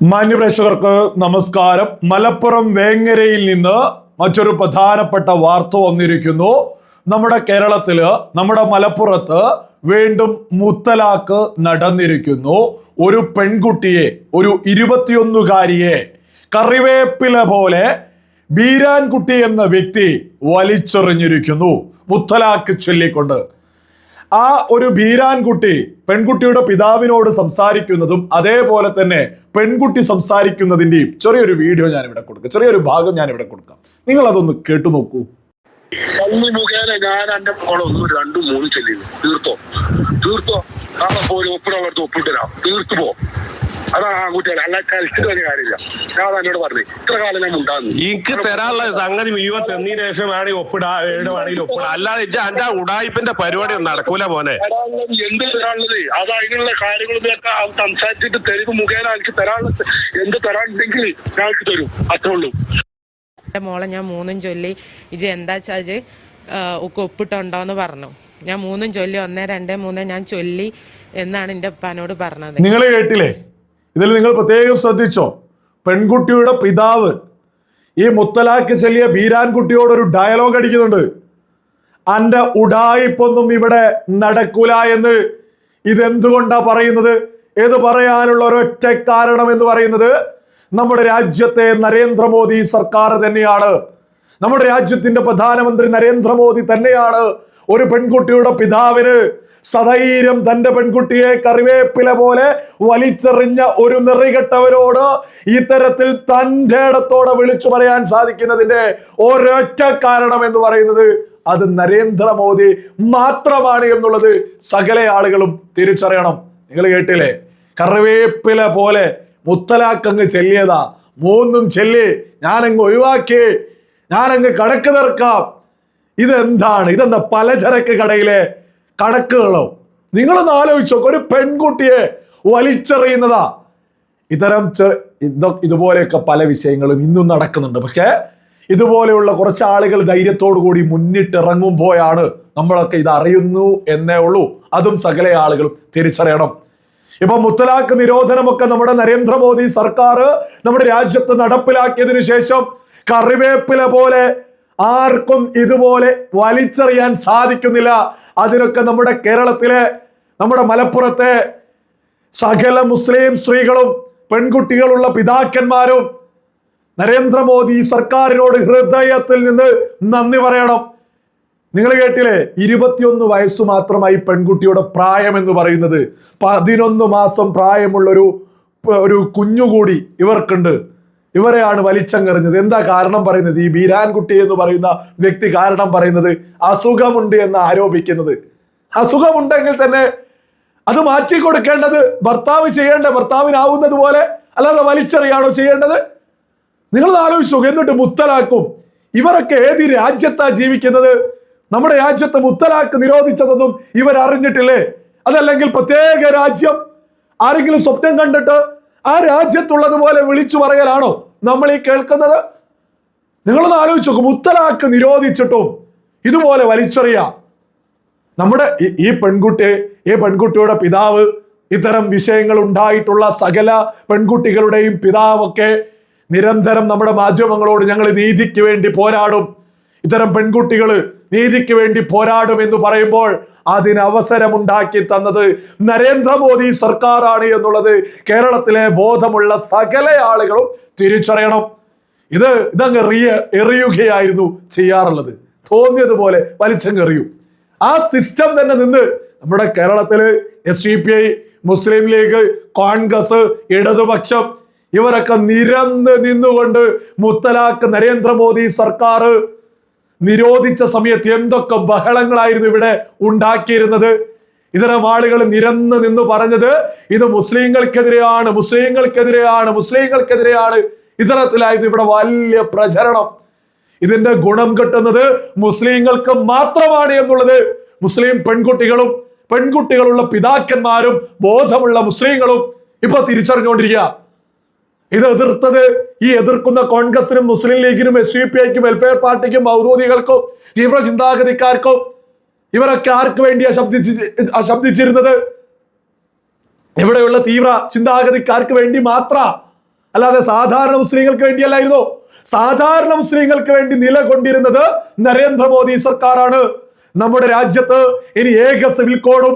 മാന്യപ്രേക്ഷകർക്ക് നമസ്കാരം. മലപ്പുറം വേങ്ങരയിൽ നിന്ന് മറ്റൊരു പ്രധാനപ്പെട്ട വാർത്ത വന്നിരിക്കുന്നു. നമ്മുടെ കേരളത്തിൽ നമ്മുടെ മലപ്പുറത്ത് വീണ്ടും മുത്തലാക്ക് നടന്നിരിക്കുന്നു. ഒരു പെൺകുട്ടിയെ ഒരു ഇരുപത്തിയൊന്നുകാരിയെ കറിവേപ്പില പോലെ ബീരാൻകുട്ടി എന്ന വ്യക്തി വലിച്ചെറിഞ്ഞിരിക്കുന്നു. മുത്തലാക്ക് ചൊല്ലിക്കൊണ്ട് ആ ഒരു ബീരാൻകുട്ടി പെൺകുട്ടിയുടെ പിതാവിനോട് സംസാരിക്കുന്നതും അതേപോലെ തന്നെ പെൺകുട്ടി സംസാരിക്കുന്നതിന്റെയും ചെറിയൊരു വീഡിയോ ഞാൻ ഇവിടെ കൊടുക്കാം. ചെറിയൊരു ഭാഗം ഞാൻ ഇവിടെ കൊടുക്കാം. നിങ്ങൾ അതൊന്ന് കേട്ടു നോക്കൂ. കണ്ണി മുഖേന ഞാൻ എന്റെ മോളെ ഒന്നും രണ്ടും മൂന്നും ചെല്ലിയത് തീർത്തോ? തീർത്തോ? നാളെ പോയി അടുത്ത് ഒപ്പിട്ടുതരാം തീർത്തു പോ. അതാണ് ആൺകുട്ടികൾ അല്ല കളിച്ചിട്ട് വലിയ കാര്യമില്ല. ഞാൻ എന്നോട് പറഞ്ഞു ഇത്ര കാലം ഞാൻ ഉണ്ടാകുന്നു എനിക്ക് തരാനുള്ള സംഗതി മുഴുവൻ തെന്നതിന് ശേഷം വേണമെങ്കിൽ ഒപ്പിടാ ഏട് വേണമെങ്കിൽ ഒപ്പിടാ അല്ലാതെ എന്റെ ഉടായിപ്പിന്റെ പരിപാടി ഒന്നും നടക്കൂല മോനെ. തരാനുള്ളത് എന്ത് തരാനുള്ളത്? അത് അതിനുള്ള കാര്യങ്ങളൊക്കെ സംസാരിച്ചിട്ട് തെരുവ് മുഖേന എനിക്ക് തരാനുള്ള എന്ത് തരാനുണ്ടെങ്കിൽ ഞാൻ തരും. അത്രേ ഉള്ളൂ. എന്റെ മോളെ ഞാൻ മൂന്നും ചൊല്ലി. ഇജ് എന്താ വെച്ചാൽ ഒക്കെ ഒപ്പിട്ടുണ്ടോന്ന് പറഞ്ഞു. ഞാൻ മൂന്നും ചൊല്ലി ഒന്നേ രണ്ടേ മൂന്നേ ഞാൻ ചൊല്ലി എന്നാണ് എന്റെ ഉപ്പാനോട് പറഞ്ഞത്. നിങ്ങൾ കേട്ടില്ലേ? ഇതിൽ നിങ്ങൾ പ്രത്യേകം ശ്രദ്ധിച്ചോ? പെൺകുട്ടിയുടെ പിതാവ് ഈ മുത്തലാക്ക് ചെല്ലിയ ബീരാൻകുട്ടിയോട് ഒരു ഡയലോഗ് അടിക്കുന്നുണ്ട്. അന്റെ ഉടായിപ്പൊന്നും ഇവിടെ നടക്കൂല എന്ന് ഇതെന്തുകൊണ്ടാ പറയുന്നത്? ഏത് പറയാനുള്ള ഒരൊറ്റ കാരണം എന്ന് പറയുന്നത് നമ്മുടെ രാജ്യത്തെ നരേന്ദ്രമോദി സർക്കാർ തന്നെയാണ്. നമ്മുടെ രാജ്യത്തിന്റെ പ്രധാനമന്ത്രി നരേന്ദ്രമോദി തന്നെയാണ്. ഒരു പെൺകുട്ടിയുടെ പിതാവിന് സധൈര്യം തന്റെ പെൺകുട്ടിയെ കറിവേപ്പില പോലെ വലിച്ചെറിഞ്ഞ ഒരു നിറികെട്ടവരോട് ഇത്തരത്തിൽ തന്റെ ഇടത്തോടെ വിളിച്ചു പറയാൻ സാധിക്കുന്നതിന്റെ ഒരൊറ്റ കാരണം എന്ന് പറയുന്നത് അത് നരേന്ദ്രമോദി മാത്രമാണ് എന്നുള്ളത് സകല ആളുകളും തിരിച്ചറിയണം. നിങ്ങൾ കേട്ടില്ലേ? കറിവേപ്പില പോലെ മുത്തലാക്കങ്ങ് ചെല്ലിയതാ. മൂന്നും ചെല്ലി ഞാനങ്ങ് ഒഴിവാക്കി. ഞാനങ്ങ് കണക്ക് തീർക്കാം. ഇതെന്താണ്? ഇതെന്താ പലചരക്ക് കടയിലെ കണക്കുകളോ? നിങ്ങളൊന്ന് ആലോചിച്ചോ ഒരു പെൺകുട്ടിയെ വലിച്ചെറിയുന്നതാ. ഇത്തരം ഇതുപോലെയൊക്കെ പല വിഷയങ്ങളും ഇന്നും നടക്കുന്നുണ്ട്. പക്ഷേ ഇതുപോലെയുള്ള കുറച്ച് ആളുകൾ ധൈര്യത്തോടു കൂടി മുന്നിട്ടിറങ്ങുമ്പോഴാണ് നമ്മളൊക്കെ ഇത് അറിയുന്നു എന്നേ ഉള്ളൂ. അതും സകല ആളുകളും തിരിച്ചറിയണം. ഇപ്പൊ മുത്തലാഖ് നിരോധനമൊക്കെ നമ്മുടെ നരേന്ദ്രമോദി സർക്കാർ നമ്മുടെ രാജ്യത്ത് നടപ്പിലാക്കിയതിനു ശേഷം കറിവേപ്പില പോലെ ആർക്കും ഇതുപോലെ വലിച്ചെറിയാൻ സാധിക്കുന്നില്ല. അതിനൊക്കെ നമ്മുടെ കേരളത്തിലെ നമ്മുടെ മലപ്പുറത്തെ സകല മുസ്ലിം സ്ത്രീകളും പെൺകുട്ടികളുള്ള പിതാക്കന്മാരും നരേന്ദ്രമോദി സർക്കാരിനോട് ഹൃദയത്തിൽ നിന്ന് നന്ദി പറയണം. നിങ്ങൾ കേട്ടില്ലേ? ഇരുപത്തിയൊന്ന് വയസ്സ് മാത്രമായി പെൺകുട്ടിയുടെ പ്രായം എന്ന് പറയുന്നത്. പതിനൊന്ന് മാസം പ്രായമുള്ള ഒരു ഒരു കുഞ്ഞുകൂടി ഇവർക്കുണ്ട്. ഇവരെയാണ് വലിച്ചെറിഞ്ഞത് എന്താ കാരണം പറയുന്നത്? ഈ ബീരാൻകുട്ടി എന്ന് പറയുന്ന വ്യക്തി കാരണം പറയുന്നത് അസുഖമുണ്ട് എന്ന് ആരോപിക്കുന്നത്. അസുഖമുണ്ടെങ്കിൽ തന്നെ അത് മാറ്റി കൊടുക്കേണ്ടത് ഭർത്താവ് ചെയ്യേണ്ട ഭർത്താവിനാവുന്നത് പോലെ അല്ലാതെ വലിച്ചെറിയാണോ ചെയ്യേണ്ടത്? നിങ്ങളത് ആലോചിച്ചു എന്നിട്ട് മുത്തലാക്കും ഇവരൊക്കെ ഏത് രാജ്യത്താ ജീവിക്കുന്നത്? നമ്മുടെ രാജ്യത്ത് മുത്തലാക്ക് നിരോധിച്ചതൊന്നും ഇവർ അറിഞ്ഞിട്ടില്ലേ അതല്ലെങ്കിൽ പ്രത്യേക രാജ്യം ആരെങ്കിലും സ്വപ്നം കണ്ടിട്ട് ആ രാജ്യത്തുള്ളതുപോലെ വിളിച്ചു പറയലാണോ നമ്മൾ ഈ കേൾക്കുന്നത്? നിങ്ങളൊന്ന് ആലോചിച്ച് നോക്കും. മുത്തലാക്ക് നിരോധിച്ചിട്ടും ഇതുപോലെ വലിച്ചെറിയ. നമ്മുടെ ഈ- ഈ പെൺകുട്ടി ഈ പെൺകുട്ടിയുടെ പിതാവ് ഇത്തരം വിഷയങ്ങൾ ഉണ്ടായിട്ടുള്ള സകല പെൺകുട്ടികളുടെയും പിതാവൊക്കെ നിരന്തരം നമ്മുടെ മാധ്യമങ്ങളോട് ഞങ്ങൾ നീതിക്ക് വേണ്ടി പോരാടും. ഇത്തരം പെൺകുട്ടികൾ നീതിക്ക് വേണ്ടി പോരാടും എന്ന് പറയുമ്പോൾ അതിന് അവസരമുണ്ടാക്കി തന്നത് നരേന്ദ്രമോദി സർക്കാരാണ് എന്നുള്ളത് കേരളത്തിലെ ബോധമുള്ള സകല ആളുകളും തിരിച്ചറിയണം. ഇത് ഇതങ്ങ് എറിയ എറിയുകയായിരുന്നു ചെയ്യാറുള്ളത്. തോന്നിയതുപോലെ വലിച്ചങ്ങെറിയും ആ സിസ്റ്റം തന്നെ നിന്ന് നമ്മുടെ കേരളത്തിൽ S D P I Muslim League Congress ഇടതുപക്ഷം ഇവരൊക്കെ നിരന്ന് നിന്നുകൊണ്ട് മുത്തലാഖ് നരേന്ദ്രമോദി സർക്കാർ നിരോധിച്ച സമയത്ത് എന്തൊക്കെ ബഹളങ്ങളായിരുന്നു ഇവിടെ ഉണ്ടാക്കിയിരുന്നത്? ഇത്തരം ആളുകൾ നിരന്ന് നിന്ന് പറഞ്ഞത് ഇത് മുസ്ലിങ്ങൾക്കെതിരെയാണ് മുസ്ലിങ്ങൾക്കെതിരെയാണ് മുസ്ലിങ്ങൾക്കെതിരെയാണ്. ഇത്തരത്തിലായിരുന്നു ഇവിടെ വലിയ പ്രചരണം. ഇതിന്റെ ഗുണം കിട്ടുന്നത് മുസ്ലിങ്ങൾക്ക് മാത്രമാണ് എന്നുള്ളത്. മുസ്ലിം പെൺകുട്ടികളും പെൺകുട്ടികളുള്ള പിതാക്കന്മാരും ബോധമുള്ള മുസ്ലിങ്ങളും ഇപ്പൊ തിരിച്ചറിഞ്ഞുകൊണ്ടിരിക്കുക. ഇത് എതിർത്തത് ഈ എതിർക്കുന്ന കോൺഗ്രസിനും മുസ്ലിം ലീഗിനും എസ് യു പി ഐക്കും വെൽഫെയർ പാർട്ടിക്കും മൗദൂദികൾക്കും തീവ്ര ചിന്താഗതിക്കാർക്കും ഇവരൊക്കെ ആർക്ക് വേണ്ടിയാ ശബ്ദിച്ച് ശബ്ദിച്ചിരുന്നത്? ഇവിടെയുള്ള തീവ്ര ചിന്താഗതിക്കാർക്ക് വേണ്ടി മാത്ര. അല്ലാതെ സാധാരണ മുസ്ലിങ്ങൾക്ക് വേണ്ടിയല്ലായിരുന്നു? സാധാരണ മുസ്ലിങ്ങൾക്ക് വേണ്ടി നിലകൊണ്ടിരുന്നത് നരേന്ദ്രമോദി സർക്കാരാണ്. നമ്മുടെ രാജ്യത്ത് ഇനി ഏക സിവിൽ കോഡും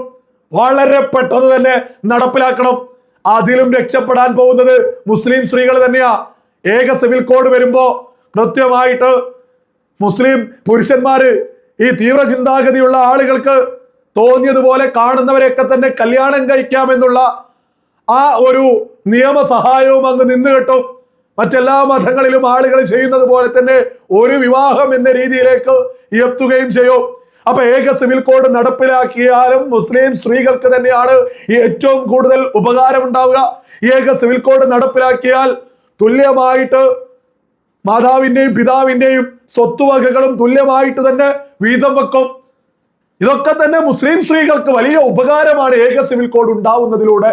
വളരെ പെട്ടെന്ന് തന്നെ നടപ്പിലാക്കണം. അതിലും രക്ഷപ്പെടാൻ പോകുന്നത് മുസ്ലിം സ്ത്രീകൾ തന്നെയാ. ഏക സിവിൽ കോഡ് വരുമ്പോ കൃത്യമായിട്ട് മുസ്ലിം പുരുഷന്മാര് ഈ തീവ്ര ചിന്താഗതിയുള്ള ആളുകൾക്ക് തോന്നിയതുപോലെ കാണുന്നവരെയൊക്കെ തന്നെ കല്യാണം കഴിക്കാമെന്നുള്ള ആ ഒരു നിയമ സഹായവും അങ്ങ് നിന്ന് കിട്ടും. മറ്റെല്ലാ മതങ്ങളിലും ആളുകൾ ചെയ്യുന്നത് പോലെ തന്നെ ഒരു വിവാഹം എന്ന രീതിയിലേക്ക് എത്തുകയും ചെയ്യും. അപ്പൊ ഏക സിവിൽ കോഡ് നടപ്പിലാക്കിയാലും മുസ്ലിം സ്ത്രീകൾക്ക് തന്നെയാണ് ഏറ്റവും കൂടുതൽ ഉപകാരം ഉണ്ടാവുക. ഏക സിവിൽ കോഡ് നടപ്പിലാക്കിയാൽ തുല്യമായിട്ട് മാതാവിന്റെയും പിതാവിന്റെയും സ്വത്തുവകകളും തുല്യമായിട്ട് തന്നെ വീതം വെക്കും. ഇതൊക്കെ തന്നെ മുസ്ലിം സ്ത്രീകൾക്ക് വലിയ ഉപകാരമാണ് ഏക സിവിൽ കോഡ് ഉണ്ടാവുന്നതിലൂടെ.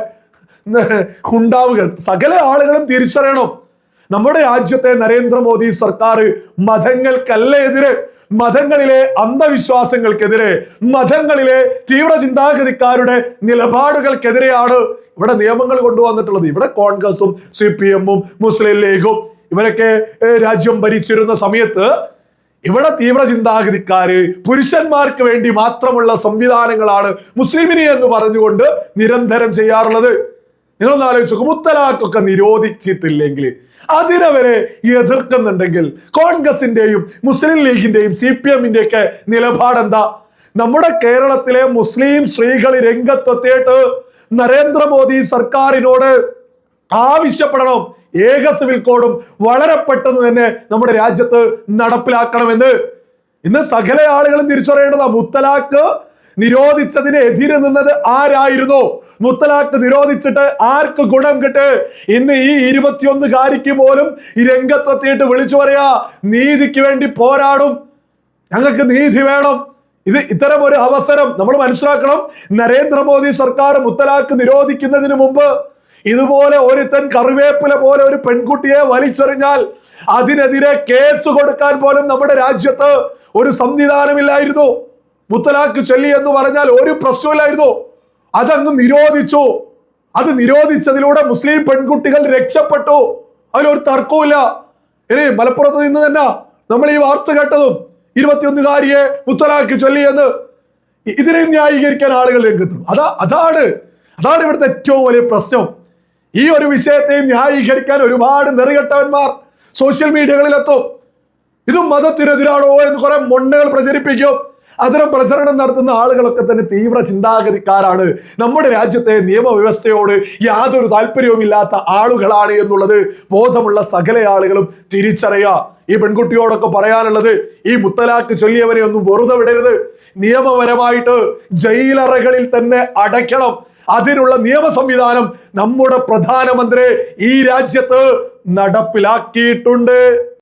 ഉണ്ടാവുക. സകല ആളുകളും തിരിച്ചറിയണം. നമ്മുടെ രാജ്യത്തെ നരേന്ദ്രമോദി സർക്കാർ മതങ്ങൾക്കല്ല എതിരെ? മതങ്ങളിലെ അന്ധവിശ്വാസങ്ങൾക്കെതിരെ മതങ്ങളിലെ തീവ്ര ചിന്താഗതിക്കാരുടെ നിലപാടുകൾക്കെതിരെയാണ് ഇവിടെ നിയമങ്ങൾ കൊണ്ടുവന്നിട്ടുള്ളത്. ഇവിടെ കോൺഗ്രസും സി പി എമ്മും മുസ്ലിം ലീഗും ഇവരൊക്കെ രാജ്യം ഭരിച്ചിരുന്ന സമയത്ത് ഇവിടെ തീവ്ര ചിന്താഗതിക്കാര് പുരുഷന്മാർക്ക് വേണ്ടി മാത്രമുള്ള സംവിധാനങ്ങളാണ് മുസ്ലിമിനെ എന്ന് പറഞ്ഞുകൊണ്ട് നിരന്തരം ചെയ്യാറുള്ളത്. നിങ്ങളൊന്ന് ആലോചിച്ച് നോക്കും മുത്തലാഖൊക്കെ നിരോധിച്ചിട്ടില്ലെങ്കിൽ അതിനവരെ എതിർക്കുന്നുണ്ടെങ്കിൽ കോൺഗ്രസിന്റെയും മുസ്ലിം ലീഗിന്റെയും സി പി എമ്മിന്റെ ഒക്കെ നിലപാടെന്താ? നമ്മുടെ കേരളത്തിലെ മുസ്ലിം സ്ത്രീകൾ രംഗത്തെത്തിയിട്ട് നരേന്ദ്രമോദി സർക്കാരിനോട് ആവശ്യപ്പെടണം. ഏക സിവിൽ കോഡും വളരെ പെട്ടെന്ന് തന്നെ നമ്മുടെ രാജ്യത്ത് നടപ്പിലാക്കണമെന്ന്. ഇന്ന് സകല ആളുകളും തിരിച്ചറിയേണ്ടതാ. മുത്തലാഖ് നിരോധിച്ചതിന് എതിര് നിന്നത് ആരായിരുന്നു? മുത്തലാഖ് നിരോധിച്ചിട്ട് ആർക്ക് ഗുണം കിട്ട്? ഇന്ന് ഈ ഇരുപത്തിയൊന്നുകാരിക്ക് പോലും ഈ രംഗത്തെത്തിയിട്ട് വിളിച്ചു പറയാ നീതിക്ക് വേണ്ടി പോരാടും. ഞങ്ങൾക്ക് നീതി വേണം. ഇത് ഇത്തരം ഒരു അവസരം നമ്മൾ മനസ്സിലാക്കണം. നരേന്ദ്രമോദി സർക്കാർ മുത്തലാഖ് നിരോധിക്കുന്നതിന് മുമ്പ് ഇതുപോലെ ഒരുത്തൻ കറിവേപ്പില പോലെ ഒരു പെൺകുട്ടിയെ വലിച്ചെറിഞ്ഞാൽ അതിനെതിരെ കേസ് കൊടുക്കാൻ പോലും നമ്മുടെ രാജ്യത്ത് ഒരു സംവിധാനമില്ലായിരുന്നു. മുത്തലാഖ് ചൊല്ലി എന്ന് പറഞ്ഞാൽ ഒരു പ്രശ്നമില്ലായിരുന്നു അതങ്ങ് നിരോധിച്ചു. അത് നിരോധിച്ചതിലൂടെ മുസ്ലിം പെൺകുട്ടികൾ രക്ഷപ്പെട്ടു. അതിലൊരു തർക്കവുമില്ല. ഇനി മലപ്പുറത്ത് നിന്ന് തന്നെ നമ്മൾ ഈ വാർത്ത കേട്ടതും ഇരുപത്തിയൊന്നുകാരിയെ മുത്തലാഖ് ചൊല്ലി എന്ന് ഇതിനെ ന്യായീകരിക്കാൻ ആളുകൾ രംഗത്തു അതാ അതാണ് അതാണ് ഇവിടുത്തെ ഏറ്റവും വലിയ പ്രശ്നം. ഈ ഒരു വിഷയത്തെ ന്യായീകരിക്കാൻ ഒരുപാട് നെറികെട്ടവന്മാർ സോഷ്യൽ മീഡിയകളിലെത്തും. ഇത് മതത്തിനെതിരാണോ എന്ന് കുറെ മൊണ്ണകൾ പ്രചരിപ്പിക്കും. അത്തരം പ്രചരണം നടത്തുന്ന ആളുകളൊക്കെ തന്നെ തീവ്ര ചിന്താഗതിക്കാരാണ്. നമ്മുടെ രാജ്യത്തെ നിയമവ്യവസ്ഥയോട് യാതൊരു താല്പര്യവുമില്ലാത്ത ആളുകളാണ് എന്നുള്ളത് ബോധമുള്ള സകല ആളുകളും തിരിച്ചറിയുക ഈ പെൺകുട്ടിയോടൊക്കെ പറയാനുള്ളത് ഈ മുത്തലാക്ക് ചൊല്ലിയവരെ ഒന്നും വെറുതെ വിടരുത്. നിയമപരമായിട്ട് ജയിലറകളിൽ തന്നെ അടയ്ക്കണം. അതിനുള്ള നിയമ സംവിധാനം നമ്മുടെ പ്രധാനമന്ത്രി ഈ രാജ്യത്ത് നടപ്പിലാക്കിയിട്ടുണ്ട്.